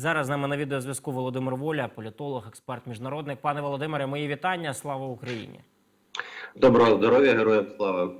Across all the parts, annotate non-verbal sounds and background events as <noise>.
Зараз з нами на відеозв'язку Володимир Воля, політолог, експерт міжнародник. Пане Володимире, мої вітання. Слава Україні! Доброго здоров'я, героям слава.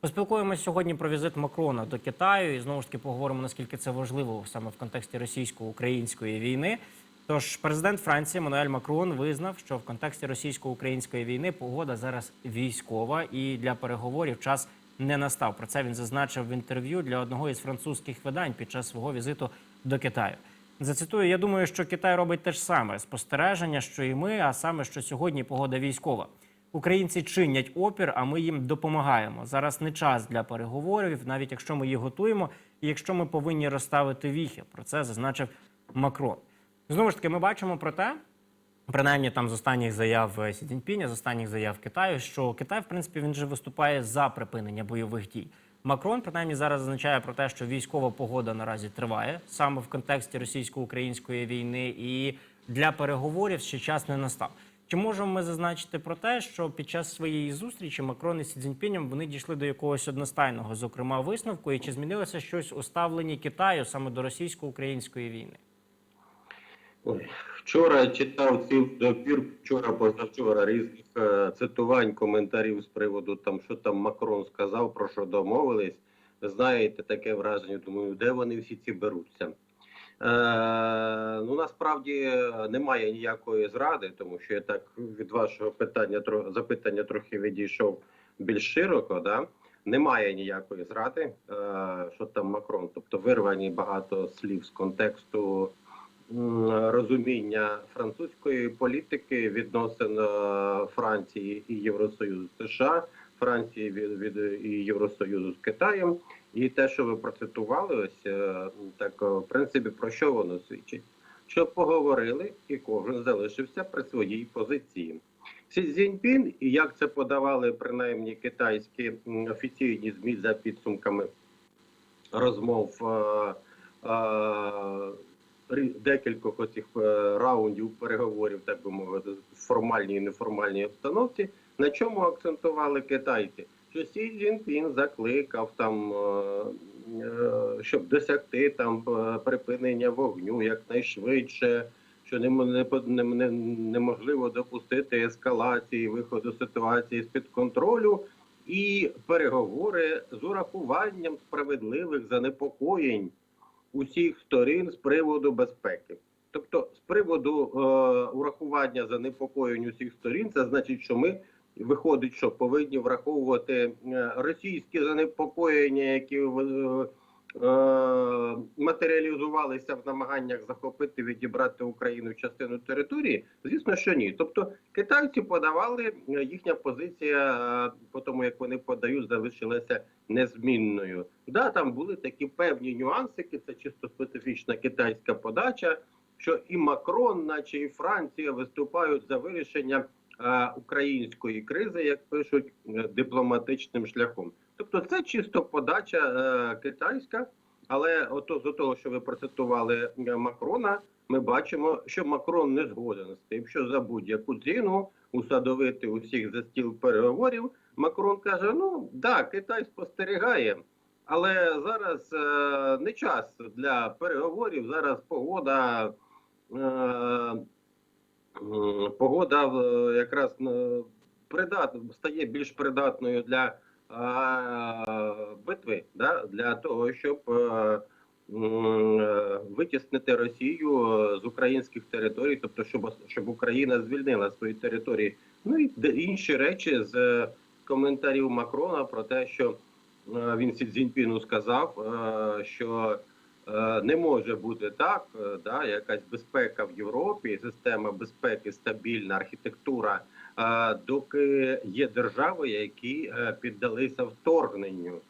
Поспілкуємося сьогодні про візит Макрона до Китаю і знову ж таки поговоримо наскільки це важливо саме в контексті російсько-української війни. Тож президент Франції Мануель Макрон визнав, що в контексті російсько-української війни погода зараз військова і для переговорів час не настав. Про це він зазначив в інтерв'ю для одного із французьких видань під час свого візиту до Китаю. Зацитую, я думаю, що Китай робить те ж саме спостереження, що і ми, а саме що сьогодні погода військова. Українці чинять опір, а ми їм допомагаємо. Зараз не час для переговорів, навіть якщо ми їх готуємо, і якщо ми повинні розставити віхи. Про це зазначив Макрон. Знову ж таки, ми бачимо про те, принаймні там з останніх заяв Сі Цзіньпіня, з останніх заяв Китаю, що Китай, в принципі, він же виступає за припинення бойових дій. Макрон, принаймні, зараз зазначає про те, що військова погода наразі триває саме в контексті російсько-української війни, і для переговорів ще час не настав. Чи можемо ми зазначити про те, що під час своєї зустрічі Макрон і Сі Цзіньпінем вони дійшли до якогось одностайного, зокрема, висновку, і чи змінилося щось у ставленні Китаю саме до російсько-української війни? Ой, вчора читав цілий допір, вчора, позавчора різних е, цитувань, коментарів з приводу там, що там Макрон сказав, про що домовились. Знаєте, таке враження, думаю, де вони всі ці беруться. Е, ну насправді немає ніякої зради, тому що я так від вашого питання запитання трохи відійшов більш широко. Да? Немає ніякої зради, е, що там Макрон, тобто вирвані багато слів з контексту розуміння французької політики відносин е, Франції і Євросоюзу США, Франції від, від і Євросоюзу з Китаєм. І те, що ви процитували, ось е, так е, в принципі про що воно свідчить? Що поговорили, і кожен залишився при своїй позиції. Сі Цзіньпін, і як це подавали принаймні китайські офіційні змі за підсумками розмов декількох оцих е, раундів переговорів, так би мовити, в формальній і неформальній обстановці, на чому акцентували китайці? Що Сі Цзіньпін закликав там, е, е, щоб досягти там припинення вогню якнайшвидше, що нем- не, не, не, неможливо допустити ескалації, виходу ситуації з-під контролю, і переговори з урахуванням справедливих занепокоєнь усіх сторін з приводу безпеки. Тобто, з приводу е, урахування занепокоєнь усіх сторін, це значить, що ми виходить, що повинні враховувати е, російські занепокоєння, які е, матеріалізувалися в намаганнях захопити, відібрати Україну частину території. Звісно, що ні. Тобто китайці подавали е, їхня позиція, е, по тому як вони подають, залишилася незмінною. Да, там були такі певні нюансики. Це чисто специфічна китайська подача. Що і Макрон, наче і Франція, виступають за вирішення е, української кризи, як пишуть, е, дипломатичним шляхом. Тобто, це чисто подача е, китайська, але ото з того, що ви процитували е, Макрона, ми бачимо, що Макрон не згоден з тим, що за будь-яку ціну усадовити усіх за стіл переговорів. Макрон каже: ну да, Китай спостерігає, але зараз е, не час для переговорів. Зараз погода. Е, погода е, якраз придат, стає більш придатною для битви, да? для того, щоб е, е, витіснити Росію з українських територій, тобто щоб, щоб Україна звільнила свої території. Ну і інші речі з коментарів Макрона про те, що е, він Сі Цзіньпіну сказав, що не може бути так, е, да, якась безпека в Європі, система безпеки, стабільна архітектура, е, доки є держави, які е, піддалися вторгненню.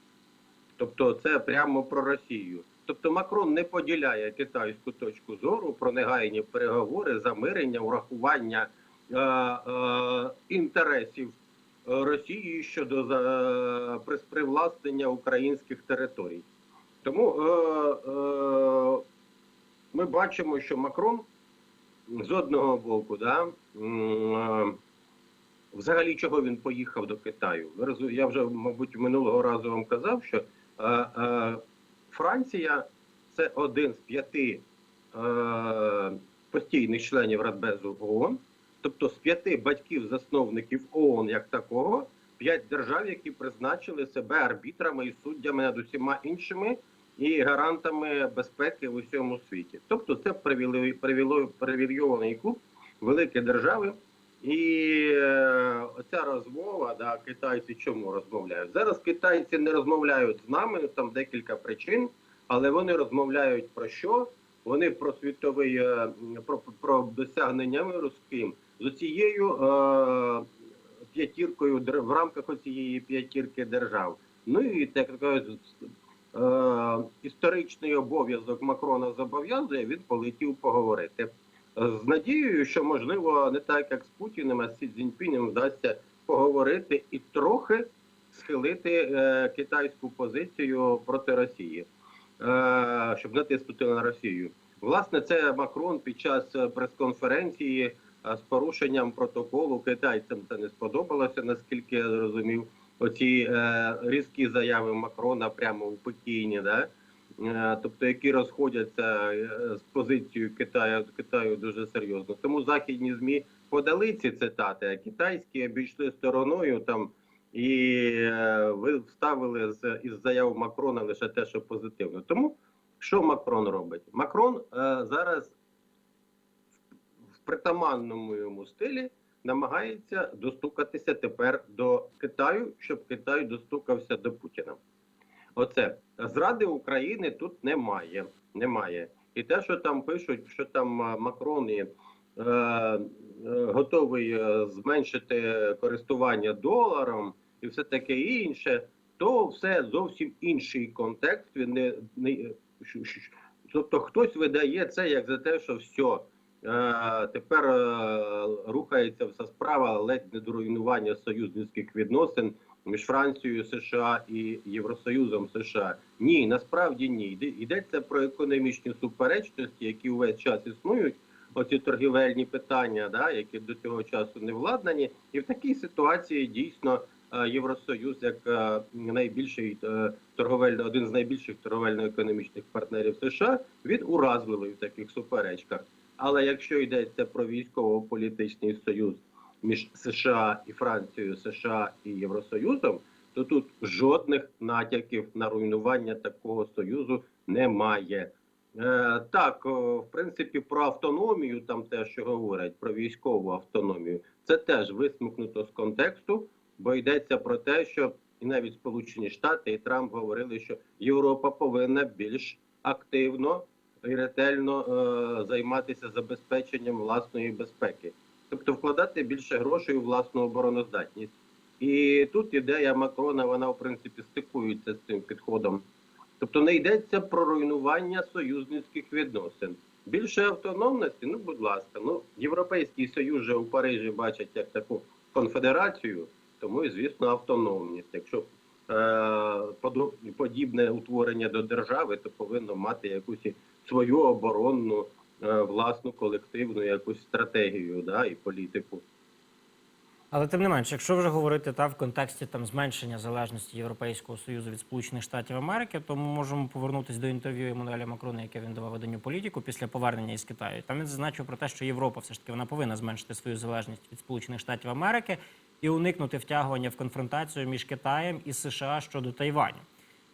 Тобто, це прямо про Росію. Тобто Макрон не поділяє китайську точку зору про негайні переговори, замирення, урахування е, е, інтересів е, Росії щодо за, при- привласнення українських територій. Тому е, е, ми бачимо, що Макрон з одного боку, да, е, взагалі чого він поїхав до Китаю. Я вже, мабуть, минулого разу вам казав, що е, е, Франція це один з п'яти е, постійних членів Радбезу ООН, тобто з п'яти батьків-засновників ООН як такого, п'ять держав, які призначили себе арбітрами і суддями над усіма іншими і гарантами безпеки в усьому світі. Тобто, це привілей- привілей- привілейований клуб, великі держави. І е, оця розмова, да, китайці чому розмовляють? Зараз китайці не розмовляють з нами, там декілька причин, але вони розмовляють про що? Вони про світовий е, про, про досягнення миру з ким? З цією е, п'ятіркою в рамках цієї п'ятірки держав. Ну і так е, історичний обов'язок Макрона зобов'язує, він полетів поговорити. З надією, що можливо не так як з Путіним, а з Сі Цзіньпінем вдасться поговорити і трохи схилити е, китайську позицію проти Росії, е, щоб натиснути на Росію. Власне, це Макрон під час е, прес-конференції з порушенням протоколу китайцям це не сподобалося, наскільки я зрозумів. Оці е, різкі заяви Макрона прямо у Пекіні, да? Е, тобто які розходяться е, з позицією Китаю Китаю дуже серйозно. Тому західні змі подали ці цитати, а китайські обійшли стороною там і е, ви вставили з із заяв Макрона лише те, що позитивно. Тому що Макрон робить? Макрон е, зараз притаманному йому стилі намагається достукатися тепер до Китаю, щоб Китай достукався до Путіна. Оце зради України тут немає. Немає. І те, що там пишуть, що там Макрон і, е, е, готовий е, зменшити користування доларом і все таке інше, то все зовсім інший контекст. Він не, не тобто хтось видає це як за те, що все. Е, тепер е, рухається вся справа ледь не до руйнування союзницьких відносин між Францією, США і Євросоюзом США. Ні, насправді ні. Йде- Йдеться про економічні суперечності, які увесь час існують. Оці торгівельні питання, да, які до цього часу не владнані, і в такій ситуації дійсно е, Євросоюз, як найбільший торговельно, один з найбільших торговельно-економічних партнерів США, він уразливий в таких суперечках. Але якщо йдеться про військово-політичний союз між США і Францією, США і Євросоюзом, то тут жодних натяків на руйнування такого союзу немає. Е, так, в принципі, про автономію, там те, що говорять про військову автономію, це теж висмикнуто з контексту, бо йдеться про те, що і навіть Сполучені Штати і Трамп говорили, що Європа повинна більш активно ретельно е, займатися забезпеченням власної безпеки, тобто вкладати більше грошей у власну обороноздатність. І тут ідея Макрона, вона в принципі стикується з цим підходом. Тобто не йдеться про руйнування союзницьких відносин. Більше автономності, ну будь ласка, ну Європейський Союз же у Парижі бачать як таку конфедерацію, тому і звісно автономність. Якщо подібне утворення до держави, то повинно мати якусь свою оборонну, е, власну колективну якусь стратегію да, і політику. Але тим не менше, якщо вже говорити та в контексті там зменшення залежності Європейського союзу від Сполучених Штатів Америки, то ми можемо повернутися до інтерв'ю Еммануеля Макрона, яке він давав виданню політику після повернення із Китаю. Там він зазначив про те, що Європа все ж таки вона повинна зменшити свою залежність від Сполучених Штатів Америки і уникнути втягування в конфронтацію між Китаєм і США щодо Тайваню.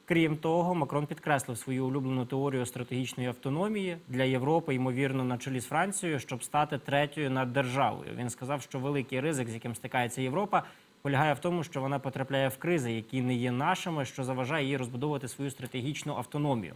Крім того, Макрон підкреслив свою улюблену теорію стратегічної автономії для Європи, ймовірно, на чолі з Францією, щоб стати третьою над державою. Він сказав, що великий ризик, з яким стикається Європа, полягає в тому, що вона потрапляє в кризи, які не є нашими, що заважає їй розбудовувати свою стратегічну автономію.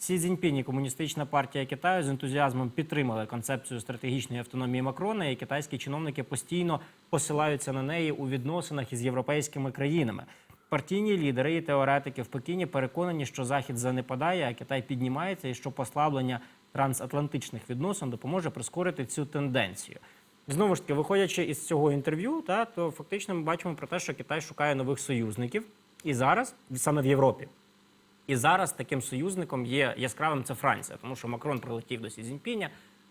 Сі Цзіньпінь і комуністична партія Китаю з ентузіазмом підтримали концепцію стратегічної автономії Макрона, і китайські чиновники постійно посилаються на неї у відносинах із європейськими країнами. Партійні лідери і теоретики в Пекіні переконані, що Захід занепадає, а Китай піднімається, і що послаблення трансатлантичних відносин допоможе прискорити цю тенденцію. Знову ж таки, виходячи із цього інтерв'ю, та то фактично ми бачимо про те, що Китай шукає нових союзників, і зараз саме в Європі. І зараз таким союзником є яскравим це Франція, тому що Макрон прилетів до Сі Цзіньпіня,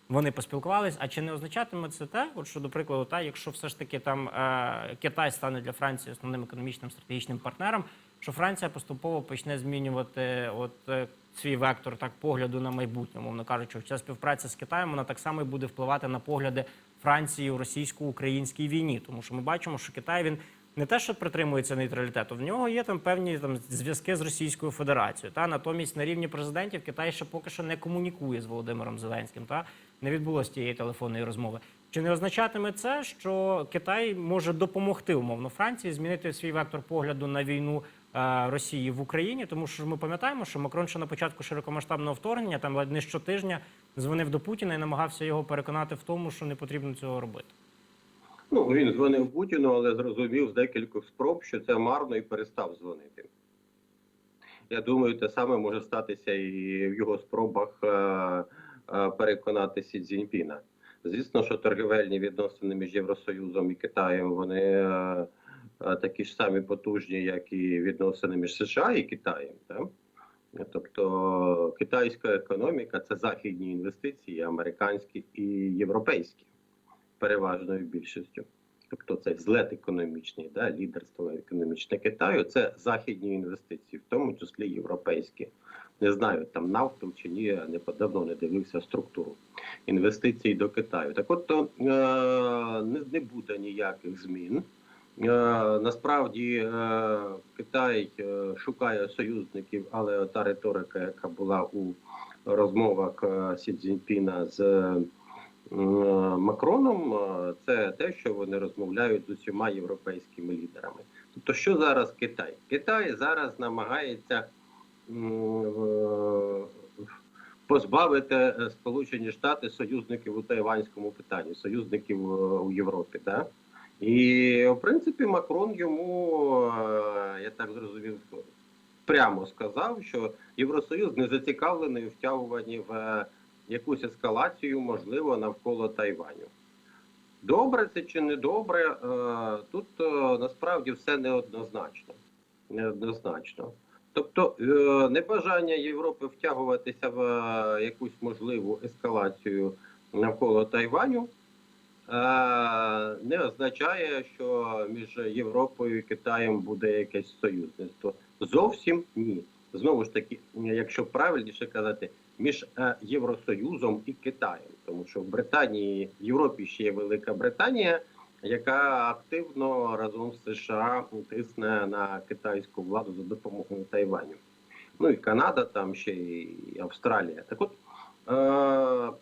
вони поспілкувались. А чи не означатиме це те, от що, до прикладу, та, якщо все ж таки там е, Китай стане для Франції основним економічним стратегічним партнером, що Франція поступово почне змінювати от е, свій вектор так погляду на майбутнє, мовно кажучи, ця співпраця з Китаєм вона так само і буде впливати на погляди Франції у російсько-українській війні, тому що ми бачимо, що Китай він не те, що притримується нейтралітету, в нього є там певні там зв'язки з Російською Федерацією. Та натомість на рівні президентів Китай ще поки що не комунікує з Володимиром Зеленським. Та не відбулося тієї телефонної розмови. Чи не означатиме це, що Китай може допомогти умовно Франції змінити свій вектор погляду на війну е, Росії в Україні? Тому що ми пам'ятаємо, що Макрон ще на початку широкомасштабного вторгнення, там ледь не щотижня дзвонив до Путіна і намагався його переконати в тому, що не потрібно цього робити. Ну, він дзвонив Путіну, але зрозумів з декількох спроб, що це марно і перестав дзвонити. Я думаю, те саме може статися і в його спробах е, е, переконати Сі Цзіньпіна. Звісно, що торгівельні відносини між Євросоюзом і Китаєм вони е, такі ж самі потужні, як і відносини між США і Китаєм. Так? Тобто китайська економіка це західні інвестиції, американські і європейські переважною більшістю. Тобто це злет економічний, да, лідерство економічне Китаю, це західні інвестиції, в тому числі європейські. Не знаю, там нафту чи ні, я не давно не дивився структуру інвестицій до Китаю. Так от то, е, не, буде ніяких змін. Е, насправді е, Китай е, шукає союзників, але та риторика, яка була у розмовах е, Сі Цзіньпіна з Макроном, це те, що вони розмовляють з усіма європейськими лідерами. Тобто, що зараз Китай? Китай зараз намагається позбавити е, Сполучені Штати союзників у тайванському питанні, союзників е, у Європі. Да? І в принципі Макрон йому, е, я так зрозумів, прямо сказав, що Євросоюз не зацікавлений у втягуванні в якусь ескалацію, можливо, навколо Тайваню. Добре це чи не добре? е, Тут е, насправді все неоднозначно. Неоднозначно. Тобто е, небажання Європи втягуватися в якусь можливу ескалацію навколо Тайваню не означає, що між Європою і Китаєм буде якесь союзництво. Зовсім ні. Знову ж таки, якщо правильніше казати, між е, Євросоюзом і Китаєм, тому що в Британії, в Європі ще є Велика Британія, яка активно разом з США тисне на китайську владу за допомогою Тайваню. Ну і Канада, там ще і Австралія. Так от е-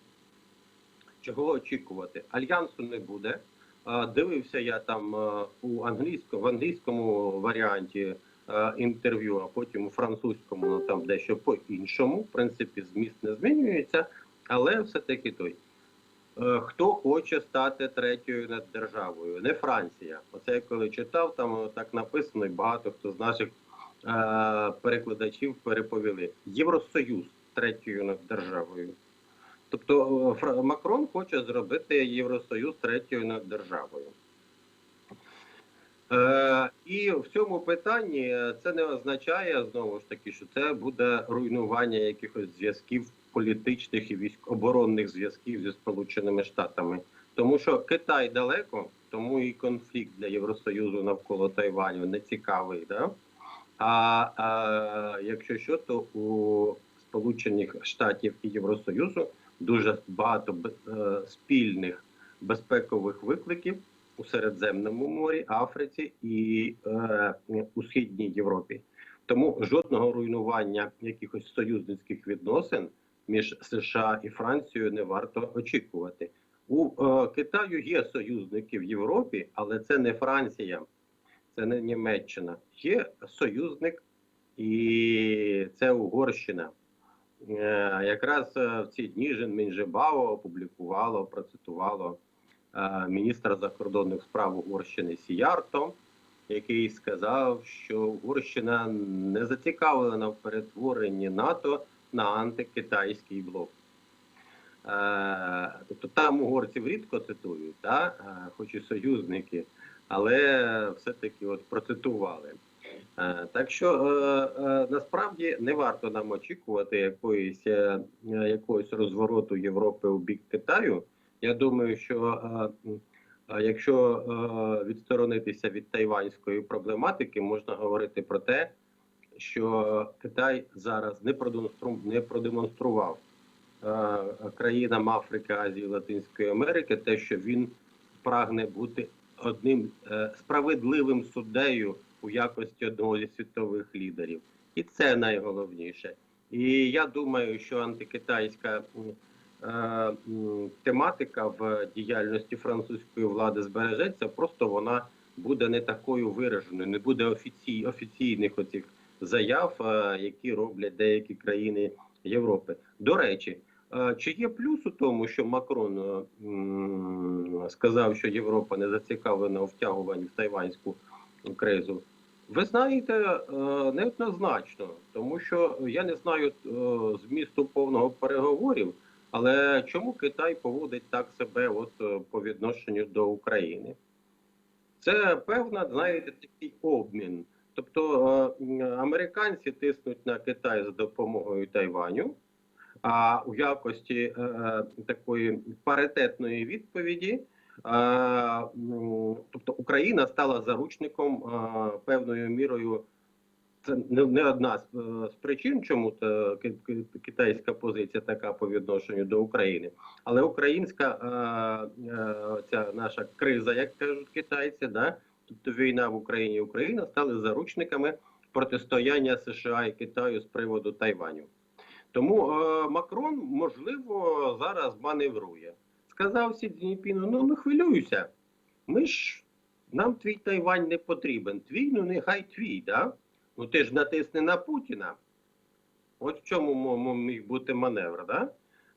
чого очікувати? Альянсу не буде. Е, Дивився я там е, у англійському в англійському варіанті інтерв'ю, а потім у французькому, ну там дещо по-іншому. В принципі, зміст не змінюється, але все-таки той. Е, Хто хоче стати третьою над державою? Не Франція. Оце я коли читав, там е, так написано, і багато хто з наших е, перекладачів переповіли. Євросоюз третьою над державою. Тобто е, Макрон хоче зробити Євросоюз третьою над державою. Е, і в цьому питанні це не означає знову ж таки, що це буде руйнування якихось зв'язків політичних і військово-оборонних зв'язків зі Сполученими Штатами. Тому що Китай далеко, тому і конфлікт для Євросоюзу навколо Тайваню не цікавий. Да? А, а якщо що, то у Сполучених Штатів і Євросоюзу дуже багато е, спільних безпекових викликів у Середземному морі, Африці і е, у східній Європі. Тому жодного руйнування якихось союзницьких відносин між США і Францією не варто очікувати. У е, Китаю є союзники в Європі, але це не Франція, це не Німеччина. Є союзник, і це Угорщина. Е, якраз е, в ці дні Жен Мінжебао опублікувало, процитувало міністра закордонних справ Угорщини Сіярто, який сказав, що Угорщина не зацікавлена в перетворенні НАТО на антикитайський блок. Е, тобто там угорців рідко цитують, та? е, хоч і союзники, але все-таки от процитували. Е, Так що е, е, насправді не варто нам очікувати якоїсь, е, е, якогось розвороту Європи у бік Китаю. Я думаю, що е, е, якщо е, відсторонитися від тайванської проблематики, можна говорити про те, що Китай зараз не продемонстру- не продемонстрував країнам Африки, Азії, Латинської Америки, те, що він прагне бути одним справедливим суддею у якості одного зі світових лідерів, і це найголовніше. І я думаю, що антикитайська тематика в діяльності французької влади збережеться, просто вона буде не такою вираженою, не буде офіцій, офіційних оцих заяв, е, які роблять деякі країни Європи. До речі, е, чи є плюс у тому, що Макрон е, сказав, що Європа не зацікавлена у втягуванні в тайванську кризу? Ви знаєте, е, неоднозначно, тому що я не знаю е, змісту повного переговорів, але чому Китай поводить так себе от е, по відношенню до України? Це певна, знаєте, такий обмін. Тобто е, американці тиснуть на Китай за допомогою Тайваню, а у якості е, такої паритетної відповіді, тобто Україна стала заручником певною мірою. Це не, одна з, е, з причин, чому та ки- ки- китайська позиція така по відношенню до України. Але українська е, е, ця наша криза, як кажуть китайці, да, тобто війна в Україні і Україна стали заручниками протистояння США і Китаю з приводу Тайваню. Тому Макрон, можливо, зараз маневрує. Сказав Сі Цзіньпіну, ну не хвилюйся. Ми ж нам твій Тайвань не потрібен. Твій, ну нехай твій, да? Ну ти ж натисни на Путіна. От в чому міг бути маневр, да?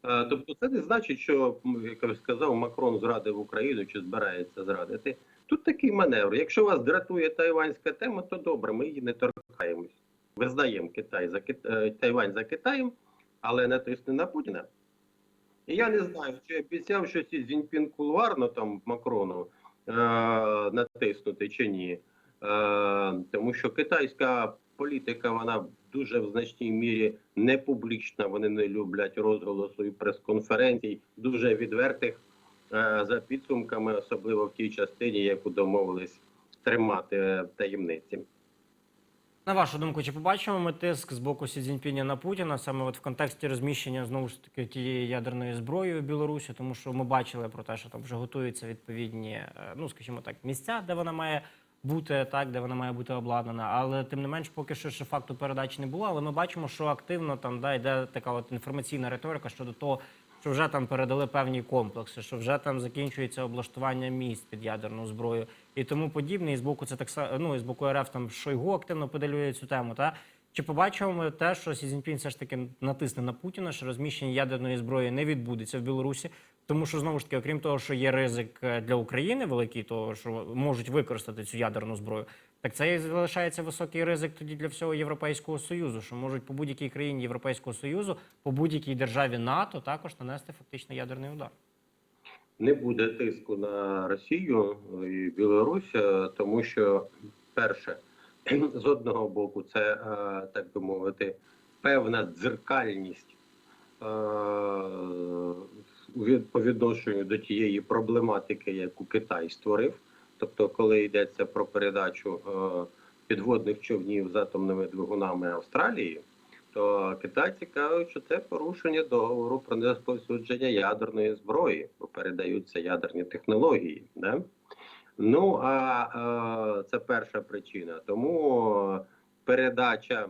Е, Тобто це не значить, що, як сказав, Макрон зрадив Україну чи збирається зрадити. Тут такий маневр. Якщо вас дратує тайванська тема, то добре, ми її не торкаємось. Визнаємо Китай за е, Тайвань за Китаєм, але натисне на Путіна. І я не знаю, чи обіцяв, що Сі Цзіньпін кулуарно там Макрону е, натиснути чи ні. Е, тому що китайська політика вона дуже в значній мірі не публічна. Вони не люблять розголосу і прес-конференцій, дуже відвертих е, за підсумками, особливо в тій частині, яку домовились тримати в таємниці. На вашу думку, чи побачимо ми тиск з боку Сі Цзіньпіня на Путіна саме от в контексті розміщення знову ж таки тієї ядерної зброї у Білорусі, тому що ми бачили про те, що там вже готуються відповідні, е, ну скажімо так, місця, де вона має бути так, де вона має бути обладнана. Але тим не менш, поки що ще факту передачі не було. Але ми бачимо, що активно там да йде така от інформаційна риторика щодо того. Що вже там передали певні комплекси, що вже там закінчується облаштування місць під ядерну зброю і тому подібне. І з боку це так са- ну, і з боку РФ там Шойгу активно педалює цю тему. Та чи побачимо ми те, що Сі Цзіньпін все ж таки натисне на Путіна, що розміщення ядерної зброї не відбудеться в Білорусі, тому що знову ж таки, окрім того, що є ризик е, для України великий, того що можуть використати цю ядерну зброю. Так це і залишається високий ризик тоді для всього Європейського союзу, що можуть по будь-якій країні Європейського союзу, по будь-якій державі НАТО також нанести фактично ядерний удар. не буде тиску на Росію і Білорусь, е, тому що перше, <clears throat> з одного боку, це е, так би мовити, певна дзеркальність е, по відношенню до тієї проблематики, яку Китай створив. Тобто, коли йдеться про передачу е, підводних човнів з атомними двигунами Австралії, то китайці кажуть, що це порушення договору про нерозповсюдження ядерної зброї, бо передаються ядерні технології. Да? Ну а е, це перша причина. Тому передача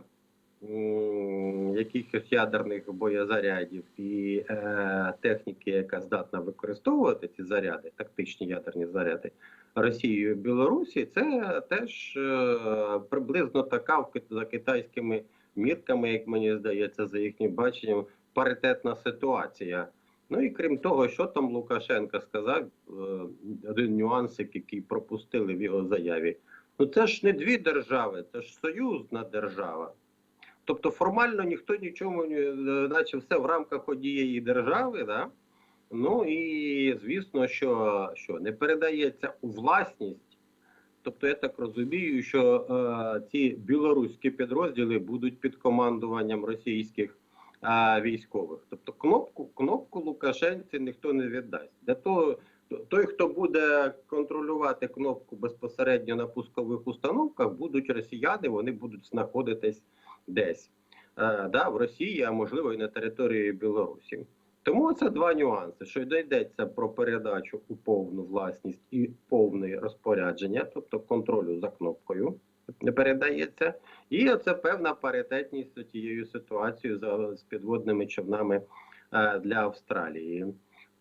якихось ядерних боєзарядів і е, техніки, яка здатна використовувати ці заряди, тактичні ядерні заряди Росією і Білорусі, це теж е, приблизно така за китайськими мірками, як мені здається, за їхнім баченням, паритетна ситуація. Ну і крім того, що там Лукашенко сказав, е, один нюансик, який пропустили в його заяві. Ну це ж не дві держави, це ж союзна держава. Тобто формально ніхто нічому е, наче все в рамках однієї держави, да? Ну і звісно, що, що не передається у власність. Тобто, я так розумію, що е, ці білоруські підрозділи будуть під командуванням російських е, військових. Тобто, кнопку, кнопку Лукашенці ніхто не віддасть. Для того, той, хто буде контролювати кнопку безпосередньо на пускових установках, будуть росіяни, вони будуть знаходитись десь да, в Росії, а можливо і на території Білорусі. Тому це два нюанси: що йде- йдеться про передачу у повну власність і повне розпорядження, тобто контролю за кнопкою не передається, і це певна паритетність тією ситуацією за з підводними човнами для Австралії.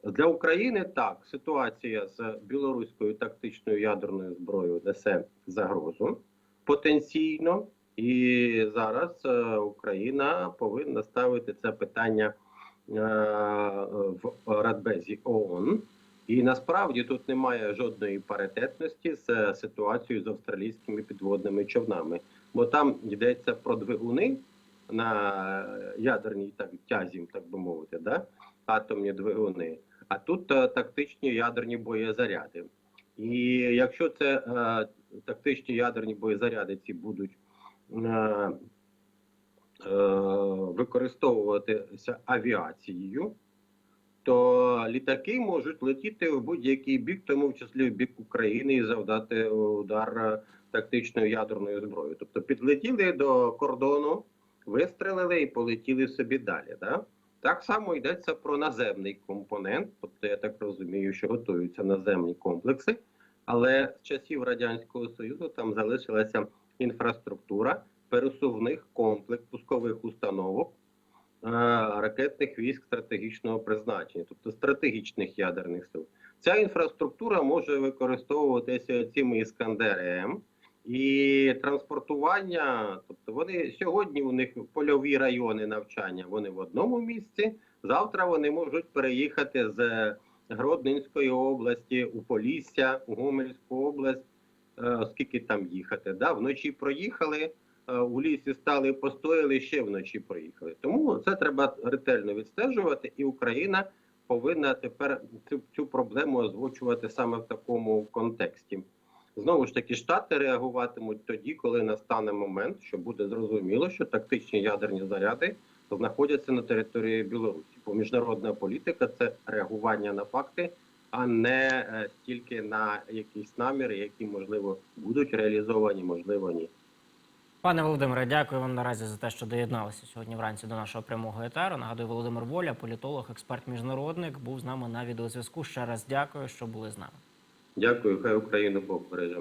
Для України так ситуація з білоруською тактичною ядерною зброєю несе загрозу потенційно, і зараз е, Україна повинна ставити це питання е, в Радбезі ООН. І насправді тут немає жодної паритетності з е, ситуацією з австралійськими підводними човнами, бо там йдеться про двигуни на ядерній так тязі, так би мовити, да? атомні двигуни. А тут тактичні ядерні боєзаряди. І якщо це е, тактичні ядерні боєзаряди ці будуть використовуватися авіацією, то літаки можуть летіти в будь-який бік, тому в числі в бік України, і завдати удар е, тактичною ядерною зброєю. Тобто підлетіли до кордону, вистрелили і полетіли собі далі. Да? Так само йдеться про наземний компонент, тобто я так розумію, що готуються наземні комплекси, але з часів Радянського Союзу там залишилася інфраструктура пересувних комплекс пускових установок е, ракетних військ стратегічного призначення, тобто стратегічних ядерних сил. Ця інфраструктура може використовуватися цими іскандер М і транспортування. Тобто вони сьогодні у них польові райони навчання. Вони в одному місці. Завтра вони можуть переїхати з Гродненської області у Полісся, у Гомельську область, е, оскільки там їхати. Да? Вночі проїхали, е, у лісі стали, постояли, ще вночі проїхали. Тому це треба ретельно відстежувати, і Україна повинна тепер цю, цю проблему озвучувати саме в такому контексті. Знову ж таки, штати реагуватимуть тоді, коли настане момент, що буде зрозуміло, що тактичні ядерні заряди знаходяться на території Білорусі. Бо міжнародна політика це реагування на факти, а не тільки на якісь наміри, які можливо будуть реалізовані, можливо, ні. Пане Володимире, дякую вам наразі за те, що доєдналися сьогодні вранці до нашого прямого етеру. Нагадую, Володимир Воля, політолог, експерт, міжнародник, був з нами на відеозв'язку. Ще раз дякую, що були з нами. Дякую, хай Україну Бог береже.